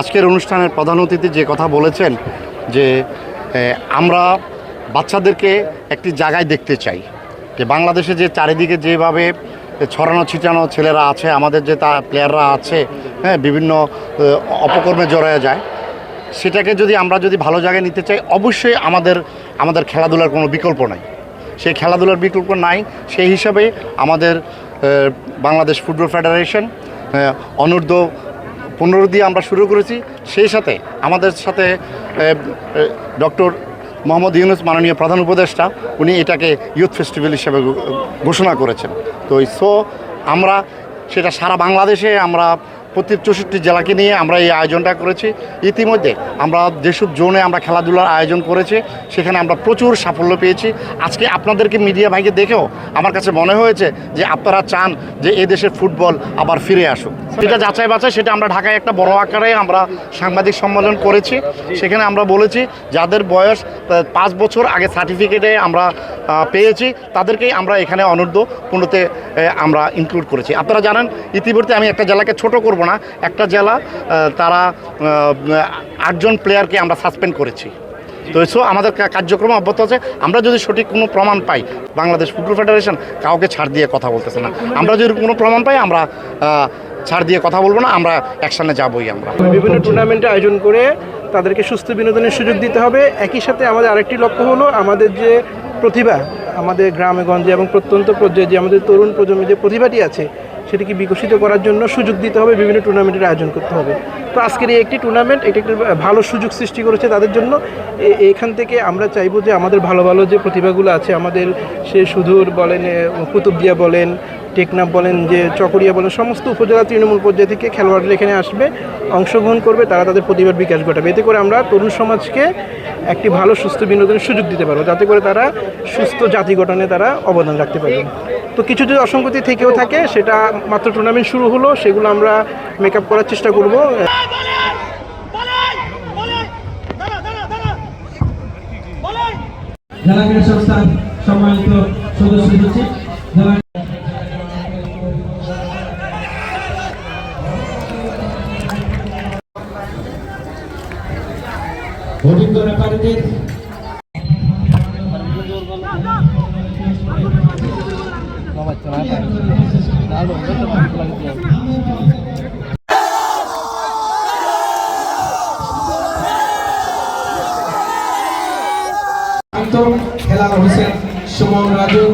আজকের অনুষ্ঠানের প্রধান অতিথি যে কথা বলেছেন যে আমরা বাচ্চাদেরকে একটি জায়গায় দেখতে চাই। যে বাংলাদেশে যে চারিদিকে যেভাবে ছড়ানো ছিটানো ছেলেরা আছে, আমাদের যে তা প্লেয়াররা আছে হ্যাঁ বিভিন্ন অপকর্মে জড়ায় যায়, সেটাকে যদি আমরা যদি ভালো জায়গায় নিতে চাই, অবশ্যই আমাদের আমাদের খেলাধুলার কোনো বিকল্প নাই। সেই খেলাধুলার বিকল্প নাই, সেই হিসাবে আমাদের বাংলাদেশ ফুটবল ফেডারেশন অনূর্ধ্ব পনেরো দিয়ে আমরা শুরু করেছি। সেই সাথে আমাদের সাথে ডক্টর মোহাম্মদ ইউনুস, মাননীয় প্রধান উপদেষ্টা, উনি এটাকে ইউথ ফেস্টিভ্যাল হিসেবে ঘোষণা করেছেন। তো সো আমরা সেটা সারা বাংলাদেশে আমরা প্রতি চৌষট্টি জেলাকে নিয়ে আমরা এই আয়োজনটা করেছি। ইতিমধ্যে আমরা যেসব জোনে আমরা খেলাধুলার আয়োজন করেছি, সেখানে আমরা প্রচুর সাফল্য পেয়েছি। আজকে আপনাদেরকে মিডিয়া ভাইকে দেখেও আমার কাছে মনে হয়েছে যে আপনারা চান যে এই দেশের ফুটবল আবার ফিরে আসুক। সেটা যাচাই বাছাই, সেটা আমরা ঢাকায় একটা বড় আকারে আমরা সাংবাদিক সম্মেলন করেছি। সেখানে আমরা বলেছি, যাদের বয়স পাঁচ বছর আগে সার্টিফিকেটে আমরা পেয়েছি। তাদেরকেই আমরা এখানে অনূর্ধ্ব পনেরোতে আমরা ইনক্লুড করেছি। আপনারা জানেন ইতিমধ্যে আমি একটা জেলাকে ছোট করব না। একটা জেলা তারা আটজন প্লেয়ারকে আমরা সাসপেন্ড করেছি। তো সো আমাদের কার্যক্রম অব্যাহত আছে। আমরা যদি সঠিক কোনো প্রমাণ পাই, বাংলাদেশ ফুটবল ফেডারেশন কাউকে ছাড় দিয়ে কথা বলতেছে না। আমরা যদি কোনো প্রমাণ পাই, আমরা ছাড় দিয়ে কথা বলব না, আমরা অ্যাকশানে যাবোই আমরা। বিভিন্ন টুর্নামেন্টে আয়োজন করে তাদেরকে সুস্থ বিনোদনের সুযোগ দিতে হবে। একই সাথে আমাদের আরেকটি লক্ষ্য হলো, আমাদের যে প্রতিভা আমাদের গ্রামে, গঞ্জে এবং প্রত্যন্ত পর্যায়ে যে আমাদের তরুণ প্রজন্মের যে প্রতিভাটি আছে, সেটিকে বিকশিত করার জন্য সুযোগ দিতে হবে, বিভিন্ন টুর্নামেন্টের আয়োজন করতে হবে। তো আজকের এই একটি টুর্নামেন্ট, এটা একটি ভালো সুযোগ সৃষ্টি করেছে তাদের জন্য। এখান থেকে আমরা চাইব যে আমাদের ভালো ভালো যে প্রতিভাগুলো আছে, আমাদের সে সুদূর বলেন কুতুবদিয়া বলেন, টেকনাফ বলেন, যে চকরিয়া বলেন, সমস্ত উপজেলা তৃণমূল পর্যায় থেকে খেলোয়াড়রা এখানে আসবে, অংশগ্রহণ করবে, তারা তাদের প্রতিভার বিকাশ ঘটাবে। এতে করে আমরা তরুণ সমাজকে একটি ভালো, সুস্থ বিনোদনের সুযোগ দিতে পারব। যাতে করে তারা সুস্থ জাতি গঠনে তারা অবদান রাখতে পারবে তো কিছু যদি অসঙ্গতি থেকেও থাকে, সেটা মাত্র টুর্নামেন্ট শুরু হলো, সেগুলো আমরা মেকআপ করার চেষ্টা করব। জেলা ক্রীড়া সংস্থার সম্মানিত সদস্য ভোটিং করে পার্টির খেলা হোসেন সুমন রাজু।